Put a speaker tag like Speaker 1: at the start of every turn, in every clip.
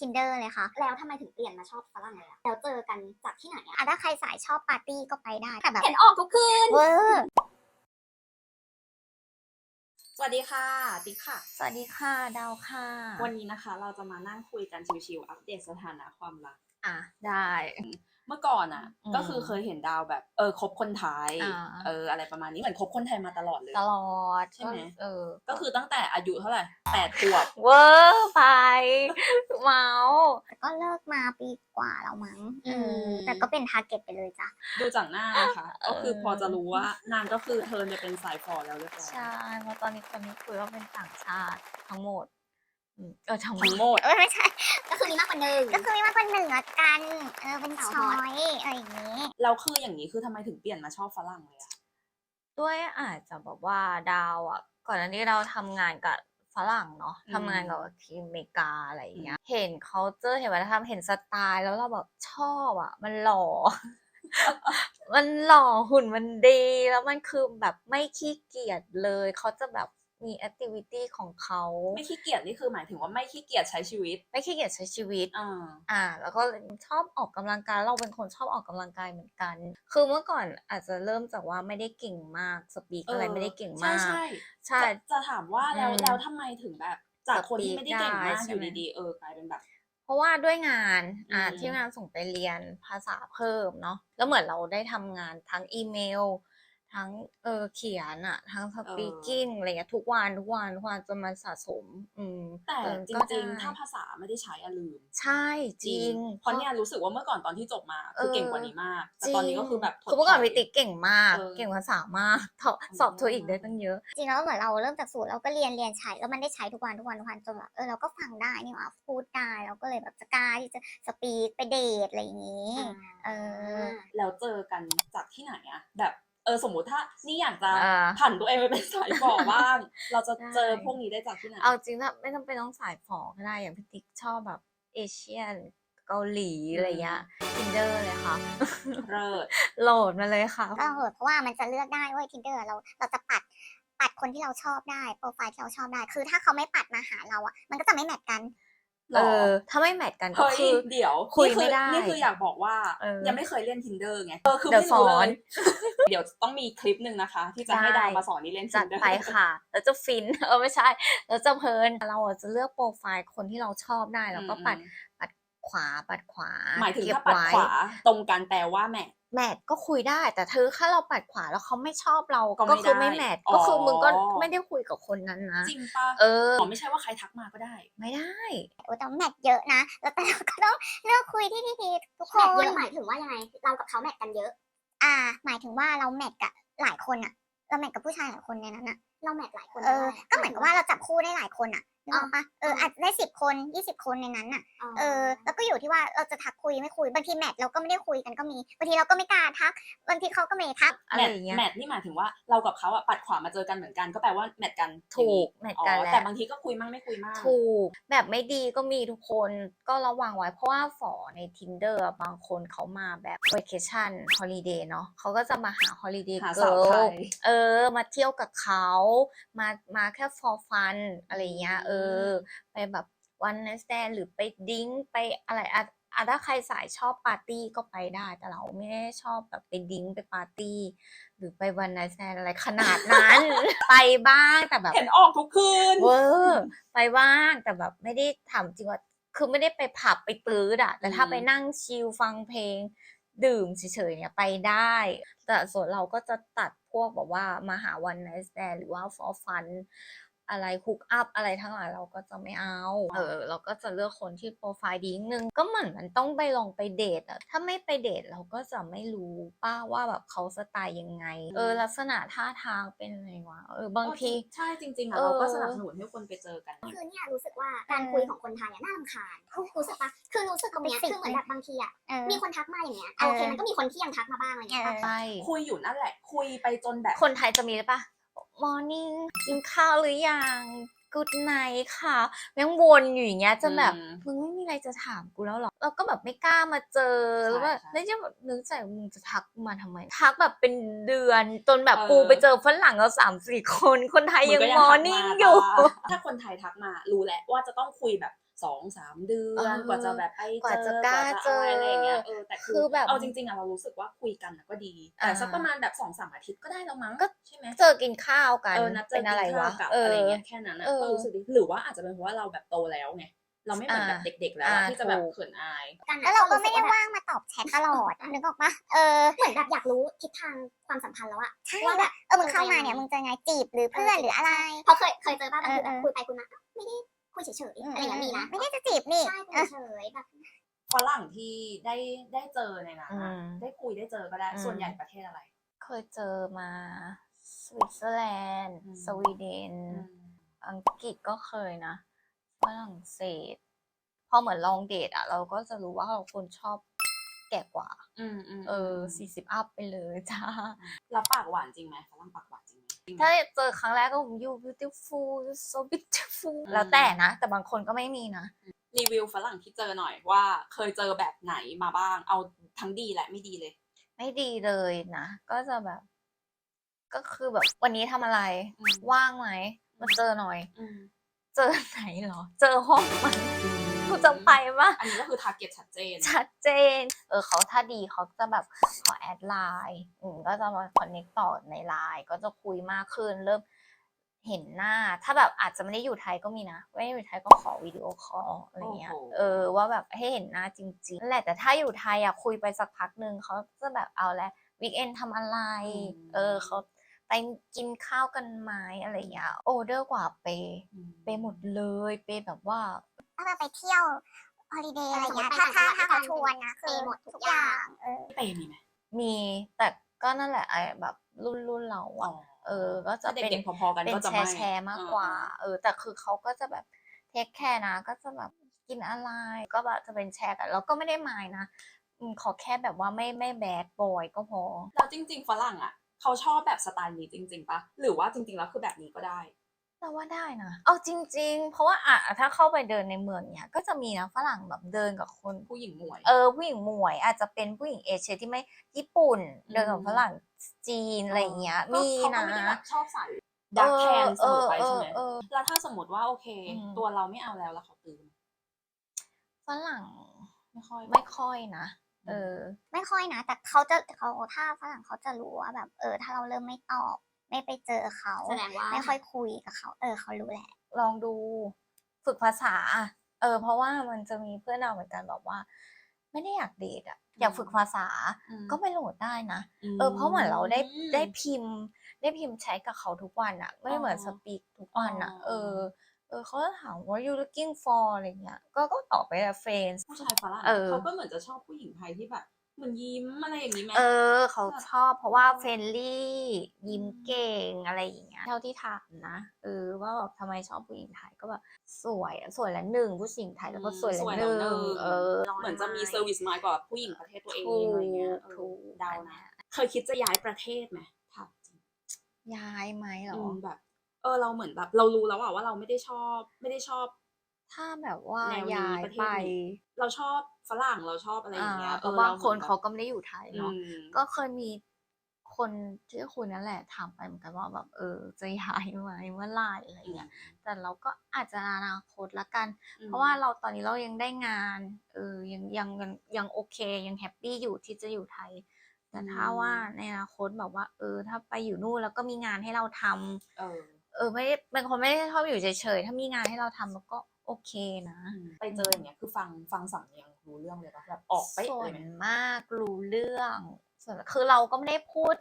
Speaker 1: Tinder เลยค่ะ
Speaker 2: แล้วทำไมถึงเปลี่ยนมาชอบฝรั่งเลยอะแล้วเจอกันจากที่ไหนอะ
Speaker 1: อะถ้าใครสายชอบปาร์ตี้ก็ไปได้แต่แบบ
Speaker 2: เห็นออกทุกคืน
Speaker 1: เวอร์
Speaker 3: สวัสดีค่ะติ๊กค่ะ
Speaker 4: สวัสดีค่ะ ดาวค่ะ
Speaker 3: วันนี้นะคะ เราจะมานั่งคุยกันชิวๆอัปเดตสถานะความรัก
Speaker 4: อะ ได้
Speaker 3: เมื่อก่อนอะ
Speaker 4: อืม
Speaker 3: ก็คือเคยเห็นดาวแบบ เออคบคนไทย
Speaker 4: อ่า
Speaker 3: เออ อะไรประมาณนี้เหมือนคบคนไทยมาตลอดเลย
Speaker 4: ตลอด
Speaker 3: ใช่ไหม
Speaker 4: ก็เออ
Speaker 3: ก็คือตั้งแต่อายุเท่าไหร่แปดขวบ
Speaker 4: เวอร์ไปเมาส์
Speaker 1: แต่ก็เลิกมาปีกว่าแล้วมั้ง
Speaker 4: อืม
Speaker 1: เออแต่ก็เป็นทาร์เก็ตไปเลยจ้ะ
Speaker 3: ดูจากหน้านะคะ
Speaker 4: เออ
Speaker 3: ก็คือพอจะรู้ว่านางก็คือเธอจะเป็นสายฟอแล้วเรียบร้อย
Speaker 4: ใช่เพราะตอนนี้คนนี้คุยว่าเป็นต่างชาติทั้งหมดอืม เออทั้งหม
Speaker 3: ทั้งหม
Speaker 4: ด
Speaker 3: ด
Speaker 1: เออไม่ใช่
Speaker 2: ก็คือมีมากกว่าหนึ่ง
Speaker 1: ก็คือมีมากกว่าหนึ่งละกัน เออเป็น
Speaker 2: สาว
Speaker 1: ช้
Speaker 2: ฮ
Speaker 1: อ
Speaker 2: อต
Speaker 1: ยอะไรอย่างนี้
Speaker 3: แล้วคืออย่างนี้คือทำไมถึงเปลี่ยนมาชอบฝรั่งเลยอะ
Speaker 4: ด้วยอาจจะแบบว่าดาวอะ ก่อนหน้านี้เราทำงานกับฝรั่งเนาะทำงานกับทีมอเมริกาอะไรอย่างเงี้ย เห็นเขาเจอเห็นวัฒนธรรมเห็นสไตล์แล้วเราแบบชอบอะ มันหล่อ มันหล่อหุ่นมันดี แล้วมันคือแบบไม่ขี้เกียจเลย เขาจะแบบ มีแอคทิวิตี้ของเขา
Speaker 3: ไม่ขี้เกียจนี่คือหมายถึงว่าไม่ขี้เกียจใช้ชีวิต
Speaker 4: ไม่ขี้เกียจใช้ชีวิต
Speaker 3: อ่า
Speaker 4: อ่า แล้วก็ชอบออกกำลังกายเราเป็นคนชอบออกกำลังกายเหมือนกัน คือเมื่อก่อนอาจจะเริ่มจากว่าไม่ได้เก่งมากสปีกอะไรไม่ได้เก่งมาก
Speaker 3: ใช่
Speaker 4: ใช่
Speaker 3: ใช่จะจะถามว่าแล้ว
Speaker 4: อืม
Speaker 3: แล้วทำไมถึงแบบ จากคนที่
Speaker 4: สปีก
Speaker 3: ไม่ได้เก่งมาก
Speaker 4: ได้
Speaker 3: อ
Speaker 4: ใช่
Speaker 3: ยู่
Speaker 4: ไหม
Speaker 3: ดีๆเออกลายเป็นแบบ
Speaker 4: เพราะว่าด้วยงานอ่า
Speaker 3: อืม
Speaker 4: ที่งานส่งไปเรียนภาษาเพิ่มเนาะแล้วเหมือนเราได้ทำงานทั้งอีเมล ทั้งเออเขียนอะทั้งสปีกิ้งอะไรเงี้ยทุกวันทุกวันทุกวันจนมันสะสม อืม
Speaker 3: แต่
Speaker 4: เออ
Speaker 3: จ
Speaker 4: ก็
Speaker 3: ริง
Speaker 4: ได้
Speaker 3: ๆถ้าภาษาไม่ได้ใช้อะลืม
Speaker 4: ใช่จริง
Speaker 3: เพราะเนี่ยรู้สึกว่าเมื่อก่อนตอนที่จบมาคือเก่งกว่านี้มาก แต่ตอนนี้ก็คือแบบถด
Speaker 4: คือเมื่อก่อน
Speaker 3: ถย
Speaker 4: พิติกเก่งมาก
Speaker 3: เออ
Speaker 4: เก่งภาษามากสอบสอบโทอีกได้ตั้งเยอะ
Speaker 1: จริงแล้วเหมือนเราเริ่มจากศูนย์เราก็เรียนเรียนใช้แล้วมันได้ใช้ทุกวันทุกวันทุกวันจนแบบเออเราก็ฟังได้นี่หว่าพูดได้เราก็เลยแบบจะกล้าที่จะสปีกไปเดทอะไรอย่างนี้เออ
Speaker 3: แล้วเจอกันจากที่ไหนอะแบบ เออสมมุติถ้านี่อยากจะ
Speaker 4: อ่า
Speaker 3: ผันตัวเองไปเป็นสายฝ่อบ้าง เราจะ
Speaker 4: ได้
Speaker 3: เจอพวกนี้ได้จากที่ไหน
Speaker 4: เอาจริงถ้าไม่ต้องเป็นต้องสายฝอก็ได้อย่างพี่ติ๊กชอบแบบเอเชียนเกาหลีอะไรเงี้ยทินเดอร์เลยค่ะ
Speaker 3: เลิศ
Speaker 4: โหลดมาเลยค่ะ
Speaker 1: ก็โหดเพราะว่ามันจะเลือกได้เว้ย Tinder เราเราจะปัดปัดคนที่เราชอบได้โปรไฟล์ที่เราชอบได้ คือถ้าเขาไม่ปัดมาหาเราอะมันก็จะไม่แมทกัน
Speaker 3: หร
Speaker 4: เออ ถ้าไม่แมทกันก็
Speaker 3: เฮ้ย
Speaker 4: คือ
Speaker 3: เดี๋ยว
Speaker 4: คุย
Speaker 3: นี่อ
Speaker 4: ไม่ได้
Speaker 3: นี่คืออยากบอกว่า
Speaker 4: เออ
Speaker 3: ยังไม่เคยเล่น tinder ไงเออคือ
Speaker 4: เดี๋ยว
Speaker 3: ไม่รู้
Speaker 4: ส
Speaker 3: เล
Speaker 4: อน
Speaker 3: ย เดี๋ยวต้องมีคลิปหนึ่งนะคะ ที่จะให้
Speaker 4: ได้
Speaker 3: ดาวมาสอนนี่เล่น
Speaker 4: จัด
Speaker 3: tinder
Speaker 4: ไปค่ะ แล้วจะฟิน เออไม่ใช่ แล้วจะเพลิน เราอะจะเลือกโปรไฟล์คนที่เราชอบได้ แล้วก็ปัด
Speaker 3: อืม
Speaker 4: ปัดขวา ปัดขวา
Speaker 3: หมายถึง
Speaker 4: เก็บ
Speaker 3: ถ้าปัด
Speaker 4: ไว้
Speaker 3: ขวาตรงกันแปลว่าแมท
Speaker 4: แมทก็คุยได้ แต่เธอถ้าเราปัดขวาแล้วเขาไม่ชอบเรา
Speaker 3: ก็ไม่
Speaker 4: ก็คือ
Speaker 3: ได้
Speaker 4: ไม่แมท
Speaker 3: อ๋อ
Speaker 4: ก็คือมึงก็ไม่ได้คุยกับคนนั้นนะ
Speaker 3: จริงปะ
Speaker 4: เออ
Speaker 3: อ๋อไม่ใช่ว่าใครทักมาก็ได้
Speaker 4: ไม่ได้
Speaker 1: โอ้แต่แมทเยอะนะ แล้วแต่เราก็ต้องเลือกคุยที่ดีๆทุกค
Speaker 2: แมท
Speaker 1: น
Speaker 2: เยอะหมายถึงว่ายังไง เรากับเขาแมทกันเยอะ
Speaker 1: อ่า หมายถึงว่าเราแมทกับหลายคนอะเราแมทกับผู้ชายหลายคนในนั้นอะ
Speaker 2: เราแมทหลายคน
Speaker 1: เออ
Speaker 2: ได้
Speaker 1: ก็เหมือนกับว่าเราจับคู่ได้หลายคนอะ นึกออกปะเอออาจจะได้สิบคนยี่สิบคนในนั้นอะเออแล้วก็อยู่ที่ว่าเราจะทักคุยไม่คุยบางทีแมทเราก็ไม่ได้คุยกันก็มีบางทีเราก็ไม่กล้าทักบางทีเขาก็ไม่ทัก
Speaker 4: อะไร
Speaker 3: แมท
Speaker 4: อย่างเงี้ย
Speaker 3: แมทนี่หมายถึงว่าเรากับเขาอะปัดขวามาเจอกันเหมือนกันก็แปลว่าแมทกัน
Speaker 4: ถูก
Speaker 3: อย่างนี้
Speaker 4: แมทกัน
Speaker 3: อ๋อ
Speaker 4: แล้ว
Speaker 3: แต่บางทีก็คุยมั่งไม่คุยมั่ง
Speaker 4: ถูกแบบไม่ดีก็มีทุกคนก็ระวังไว้เพราะว่าฝอใน tinder อะบางคนเขามาแบบ vacation holiday เนาะเขาก็จะมาหา holiday
Speaker 3: หาสาว
Speaker 4: girl
Speaker 3: ไทย
Speaker 4: เออมาเที่ยวกับเขามามาแค่ for fun อะไรเงี้ยเออไปแบบ one night stand หรือไปดิ้งไปอะไรอะอะถ้าใครสายชอบปาร์ตี้ก็ไปได้ แต่เราไม่ได้ชอบแบบไปดิ้งไปปาร์ตี้ หรือไป one night stand อะไรขนาดนั้น ไปบ้างแต่แบบ
Speaker 3: เห็นออกทุกคืน
Speaker 4: เวอร์ไปบ้างแต่แบบไม่ได้ถามจริงว่าคือไม่ได้ไปผับไปตื้ออะแต่ถ้า
Speaker 3: อืม
Speaker 4: ไปนั่งชิลฟังเพลง ดื่มเฉยๆเนี่ยไปได้ แต่ส่วนเราก็จะตัดพวกแบบว่ามาหาวันไนท์แ n หรือว่า for fun อะไรคุกอัพอะไรทั้งหลายเราก็จะไม่เอา เออ เราก็จะเลือกคนที่โปรไฟล์ดีนิดนึง ก็เหมือนมันต้องไปลองไปเดทอะถ้าไม่ไปเดทเราก็จะไม่รู้ป้าว่าแบบเขาสไตล์ยังไง เออ ลักษณะท่าทางเป็นยังไงวะ เออ บางที
Speaker 3: ใช่จริงๆอะ
Speaker 4: เออ
Speaker 3: เราก็สนับสนุนให้คนไปเจอกัน
Speaker 2: คือเนี่ยรู้สึกว่าการคุยของคนไทยอะน่ารำคาญรู้สึกปะคือรู้สึกตรงเนี้ย
Speaker 1: เป็นสิ่ง
Speaker 2: คือเหมือนแบบบางทีอะ
Speaker 1: เออ
Speaker 2: มีคนทักมาอย่างเงี้ย
Speaker 1: เออ
Speaker 2: โอเคมันก็มีคนที่ยังทักมาบ้างอะไรเงี้ย
Speaker 1: เออ
Speaker 4: ไป
Speaker 3: คุยอยู่นั่นแหละ คุยไปจนแบบ
Speaker 4: คนไทยจะมีหรือปะ morning กินข้าวหรือยัง good night ค่ะแม่งวนอยู่อย่างเงี้ยจนแบบ
Speaker 3: อืม
Speaker 4: มึงไม่มีอะไรจะถามกูแล้วหรอเราก็แบบไม่กล้ามาเจอ
Speaker 3: ใช่
Speaker 4: แล้วแบบ
Speaker 3: ใช่
Speaker 4: แล้วจะแบบนึกใจมึงจะทักกูมาทำไม ทักแบบเป็นเดือนจนแบบ
Speaker 3: เออ
Speaker 4: กูไปเจอฝรั่งแล้วสามสี่คนคนไทยยัง
Speaker 3: มึก็
Speaker 4: มอ
Speaker 3: ทั
Speaker 4: ร์
Speaker 3: ก
Speaker 4: นิ่ง
Speaker 3: มา
Speaker 4: อยู่
Speaker 3: จ้าถ้าคนไทยทักมารู้แหละว่าจะต้องคุยแบบ สองสามเดือน
Speaker 4: เออก
Speaker 3: ว่าจะแบบไป
Speaker 4: กว่า
Speaker 3: เจ
Speaker 4: จะ
Speaker 3: อก
Speaker 4: ล้า
Speaker 3: ว่าจะอะไรอะไรอย่างเงี้ย
Speaker 4: เจอ
Speaker 3: เออแต่คื
Speaker 4: คืออแบบ
Speaker 3: เอาจริงๆอะเรารู้สึกว่าคุยกันอะก็ดีแต่
Speaker 4: อ่า
Speaker 3: สักประมาณแบบสองสามอาทิตย์ก็ได้แล้วมั้ง
Speaker 4: ก็
Speaker 3: ใช่ไหม
Speaker 4: เจอกินข้าวกัน
Speaker 3: เออนัดเจอ
Speaker 4: เป็น
Speaker 3: กิน
Speaker 4: อะไร
Speaker 3: ข้าว
Speaker 4: วะ
Speaker 3: กับ
Speaker 4: เอ
Speaker 3: อะไร
Speaker 4: อ
Speaker 3: เงี้ยแค่นั้นอะ
Speaker 4: เออ
Speaker 3: ก็รู้สึกดีหรือว่าอาจจะเป็นเพราะว่าเราแบบโตแล้วไงเราไม่เหมือนแบบ
Speaker 4: อ่า
Speaker 3: เด็ก ๆ แล้วอะ
Speaker 4: อ่า
Speaker 3: ที่จะแบบ
Speaker 4: ถูก
Speaker 3: เขินอาย
Speaker 2: กัน
Speaker 1: แล้วเราก็ไม่ได้ว่างมาตอบแชทตลอดนึกออกปะเออ
Speaker 2: เหมือนแบบอยากรู้ทิศทางความสัมพันธ์แล้วอะ
Speaker 1: ใช่
Speaker 2: ว่า
Speaker 1: ว่า
Speaker 2: แบ
Speaker 1: แบบบเออมึงเข้ามาเนี่ยมึงจะไงจีบหรือเพื่อนหรืออะไร
Speaker 2: เพราะเคยเคยเจอบ้างบางที
Speaker 1: เอ
Speaker 2: แบ
Speaker 1: อ
Speaker 2: บคุยไปคุยมาอ้าวไม่ได้ คุยเฉยๆอะไรอย่างเงี้ยมีนะ
Speaker 1: ไม่ได้จะจีบนี่
Speaker 2: ใช่คุ
Speaker 1: เอยอ
Speaker 2: เฉยๆแบบ
Speaker 3: ฝรั่งที่ได้ได้เจอในนั้น
Speaker 4: อื
Speaker 3: อะ
Speaker 4: ม
Speaker 3: ได้คุยได้เจอก็ได้
Speaker 4: อืม
Speaker 3: ส่วนใหญ่ประเทศอะไร
Speaker 4: เคยเจอมาสวิตเซอร์แลนด์
Speaker 3: อืม
Speaker 4: สวีเดน อังกฤษก็เคยนะฝรั่งเศส พอเหมือนลองเดทอะเราก็จะรู้ว่าเราคนชอบแก่กว่า
Speaker 3: อืมอืม
Speaker 4: เออสี่สิบอัพไปเลยจ้า
Speaker 3: แล้วปากหวานจริงไหมฝรั่งปากหวานจริง ไหมจริงไหม
Speaker 4: ถ้าเจอครั้งแรกก็ you beautiful you so beautiful
Speaker 3: อืม
Speaker 4: แล้วแต่นะ แต่บางคนก็ไม่มีนะ
Speaker 3: รีวิวฝรั่งที่เจอหน่อยว่าเคยเจอแบบไหนมาบ้าง เอาทั้งดีและไม่ดีเลย
Speaker 4: ไม่ดีเลยนะ ก็จะแบบ ก็คือแบบวันนี้ทำอะไร
Speaker 3: อืม
Speaker 4: ว่างไหมมาเจอหน่อย
Speaker 3: อืม
Speaker 4: เจอไหนเหรอ เจอห้องมัน กูจะไปปะ
Speaker 3: อันนี้ก็คือทาร์เก็ตชัดเจน
Speaker 4: ชัดเจน เออเขาถ้าดีเขาจะแบบขอแอดไลน์อืมก็จะมาคอนเนคต่อในไลน์ก็จะคุยมากขึ้นเริ่มเห็นหน้า ถ้าแบบอาจจะไม่ได้อยู่ไทยก็มีนะไม่ได้อยู่ไทยก็ขอวิดีโอคอลอะไรเงี้ย
Speaker 3: โอ้โห
Speaker 4: เออว่าแบบให้เห็นหน้าจริงๆนั่นแหละแต่ถ้าอยู่ไทยอะคุยไปสักพักหนึ่งเขาจะแบบเอาแล้ววิกเอนทำอะไร เออเขาไปกินข้าวกันไหมอะไรเงี้ยโอเดอร์กว่าเปย์เปย์หมดเลยเปย์แบบว่า
Speaker 1: ถ้าเราไปเที่ยวฮอลิเดย์อะไรอย่างเงี้ย
Speaker 2: สมมุ
Speaker 1: ถ้า
Speaker 2: ติไป
Speaker 1: ถ้า
Speaker 2: ต่างจั
Speaker 1: ถ้าง
Speaker 2: หวัด
Speaker 1: เขาชวนนะ
Speaker 2: เปย์หมดทุ
Speaker 1: ทุ
Speaker 2: ก
Speaker 1: กอย่
Speaker 2: อา
Speaker 1: ย่างงเออ
Speaker 3: เปย์มีไหม
Speaker 4: มีแต่ก็นั่นแหละไอ้แบบรุ่นรุ่นเรา
Speaker 3: อ๋อ
Speaker 4: อะเออ ก็จะ
Speaker 3: ถ้า
Speaker 4: เป็น
Speaker 3: เด็กๆพอๆกัน
Speaker 4: เป็น
Speaker 3: ก็จะ
Speaker 4: แช
Speaker 3: ไม่
Speaker 4: ร์แชร์มากกว่า เออ แต่คือเขาก็จะแบบเทคแคร์นะ ก็จะแบบกินอะไรก็แบบจะเป็นแชร์กันแล้วก็ไม่ได้มายนะอืมขอแค่แบบว่าไม่ไม่แบดบอยก็พอ
Speaker 3: แล้วจริง ๆ ฝรั่งอะเขาชอบแบบสไตล์นี้จริง ๆปะหรือว่าจริง ๆ แล้วคือแบบนี้ก็ได้
Speaker 4: แต่ว่าได้นะ เอาจริง ๆ เพราะว่าอะถ้าเข้าไปเดินในเมืองเนี้ยก็จะมีนะฝรั่งแบบเดินกับคน
Speaker 3: ผู้หญิงหมวย
Speaker 4: เออผู้หญิงหมวยอาจจะเป็นผู้หญิงเอเชียที่ไม่ญี่ปุ่น
Speaker 3: อืม
Speaker 4: เดินกับฝรั่งจีนอะไรอย่างเงี้ย
Speaker 3: ก็
Speaker 4: มี
Speaker 3: เขาก็
Speaker 4: นะ
Speaker 3: ไม่ได้แบบชอบสายดักแทนเสมอไปใช่ไหม
Speaker 4: เออเออเออ
Speaker 3: แล้วถ้าสมมติว่าโอเค
Speaker 4: อืม
Speaker 3: ตัวเราไม่เอาแล้วแล้วเขาตื้อไหม
Speaker 4: ฝรั่ง
Speaker 3: ไม่ค่อย
Speaker 4: ไม่ค่อยนะ เออ
Speaker 1: ไม่ค่อยนะ แต่เขาจะเขาถ้าฝรั่งเขาจะรู้ว่าแบบ เออ ถ้าเราเริ่มไม่ตอบ ไม่ไปเจอเขา
Speaker 2: แสดงว่า
Speaker 1: ไม่ค่อยคุยกับเขา เออเขารู้แหละ
Speaker 4: ลองดูฝึกภาษาเออ เพราะว่ามันจะมีเพื่อนเราเหมือนกันบอกว่า ไม่ได้อยากเดทอะอยากฝึกภาษา
Speaker 3: อืม
Speaker 4: ก็ไปโหลดได้นะเออเพราะเหมือนเราได้
Speaker 3: อืม
Speaker 4: ได้พิมพ์ ได้พิมพ์แชทกับเขาทุกวันอะไม่ได้เหมือน
Speaker 3: อ๋อ
Speaker 4: สปีกทุกวันอะ
Speaker 3: อ๋อ
Speaker 4: เออเออเขาจะถามว่า you looking for อะไรเงี้ยก็ก็ตอบไปละ friends
Speaker 3: ผู้ชายฝรั่ง
Speaker 4: เออ
Speaker 3: เขาก็เหมือนจะชอบผู้หญิงไทยที่แบบ เหมือนยิ้มอะไรอย่างนี้ไหม
Speaker 4: เออ เขาชอบเพราะว่าเฟรนลี่ ยิ้มเก่งอะไรอย่างเงี้ยเท่าที่ถามนะเออว่าแบบทำไมชอบผู้หญิงไทยก็แบบสวยอะสวยละหนึ่งผู้หญิงไทยแล้วก็สวยละหนึ่งเออ
Speaker 3: เหมือนจะมีเซอร์วิสมากกว่าผู้หญิงประเทศตัวเอง
Speaker 4: ถู
Speaker 3: อะไรเงี้ย
Speaker 4: ก
Speaker 3: เออ
Speaker 4: ถูก
Speaker 3: เดานะเคยคิดจะย้ายประเทศไหมถามจริง
Speaker 4: ย้ายไหมเหร
Speaker 3: อื
Speaker 4: อ
Speaker 3: มแบบ เออเราเหมือนแบบ เรารู้แล้วอะว่าเราไม่ได้ชอบ ไม่ได้ชอบ
Speaker 4: ถ้าแบบว่า
Speaker 3: แนวนี้
Speaker 4: ย้าย
Speaker 3: ประเทศ
Speaker 4: ไป
Speaker 3: นี้เราชอบฝรั่งเราชอบอะไรอย่างเงี้ย
Speaker 4: อ่าเพ
Speaker 3: อ
Speaker 4: ราะ
Speaker 3: อบา
Speaker 4: งคน
Speaker 3: หมือแบบ
Speaker 4: เขาก็ไม่ได้อยู่ไทย
Speaker 3: อื
Speaker 4: เนาะ
Speaker 3: ม
Speaker 4: ก็เคยมีคนที่คุณนั่นแหละถามไปเหมือนกันว่าแบบเออจะย้ายไหมเมื่อไหร่อะไรเงี้ย แต่เราก็อาจจะอนาคตละกัน เพราะว่าเราตอนนี้เรายังได้งาน เออยังยังยังยังโอเคยังแฮปปี้อยู่ที่จะอยู่ไทย แต่ถ้า
Speaker 3: อืม
Speaker 4: ว่าในอนาคตแบบว่า เออ ถ้าไปอยู่นู่นแล้วก็มีงานให้เราทำ
Speaker 3: เออ
Speaker 4: เออไม่ได้เป็นคนไม่ได้ชอบอยู่เฉยๆ ถ้ามีงานให้เราทำแล้วก็ โอเคนะ
Speaker 3: ไปเจออย่างเงี้ยคือฟังฟังสำเนียงรู้เรื่องเลยปะแบบออกไปะ
Speaker 4: ส่ว
Speaker 3: เลย
Speaker 4: น
Speaker 3: ไหม
Speaker 4: มากรู้เรื่องส่วนคือเราก็ไม่ได้พูด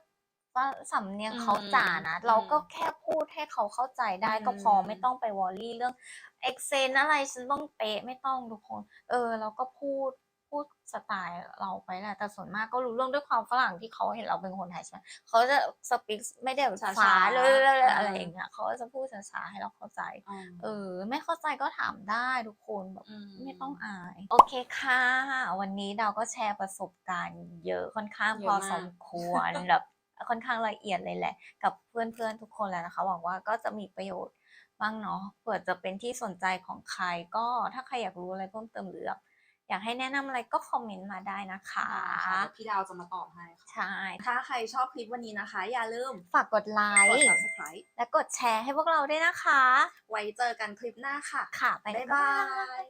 Speaker 4: ว่าสำเนียงเขา
Speaker 3: อืม
Speaker 4: จ๋านะ
Speaker 3: อืม
Speaker 4: เราก็แค่พูดให้เขาเข้าใจได้ก็พอ
Speaker 3: อืม
Speaker 4: ไม่ต้องไปวอรี่เรื่องเอ็กเซนอะไรฉันต้องเป๊ะไม่ต้องทุกคน เออเราก็พูด พูดสไตล์เราไปแหละแต่ส่วนมากก็รู้เรื่องด้วยความฝรั่งที่เขาเห็นเราเป็นคนไทยใช่ไหมเขาจะสปีกไม่ได้แบบ
Speaker 3: ช้าๆ
Speaker 4: ฟ้าเลยๆ
Speaker 3: อ่า
Speaker 4: อะไรอย่างเงี้ยเขาก็จะพูดช้าๆให้เราเข้าใจ
Speaker 3: อ๋อ
Speaker 4: เออ ไม่เข้าใจก็ถามได้ทุกคนแบบ
Speaker 3: ม
Speaker 4: ไม่ต้องอาย โอเคค่ะ วันนี้เราก็แชร์ประสบการณ์เยอะค่อนข้าง
Speaker 3: เย
Speaker 4: พอ
Speaker 3: อะมาก
Speaker 4: สมควรแบบค่อนข้างละเอียดเลยแหละ กับเพื่อนๆทุกคนแล้วนะคะหวังว่าก็จะมีประโยชน์บ้างเนาะเผื่อจะเป็นที่สนใจของใครก็ถ้าใครอยากรู้อะไรเพิ่มเติมหรือ อยากให้แนะนำอะไรก็คอมเมนต์มาได้นะคะ
Speaker 3: ค่ะพี่ดาวจะมาตอบให้ค่ะ
Speaker 4: ใช่
Speaker 3: ถ้าใครชอบคลิปวันนี้นะคะ อย่าลืม
Speaker 4: ฝากกดไล
Speaker 3: กด
Speaker 4: ค์
Speaker 3: subscribe
Speaker 4: และกดแชร์ให้พวกเราด้วยนะคะ
Speaker 3: ไว้เจอกันคลิปหน้าค่ะ
Speaker 4: ค่ะ ไป
Speaker 3: บ๊าย
Speaker 4: ก่
Speaker 3: บา
Speaker 4: อน
Speaker 3: ย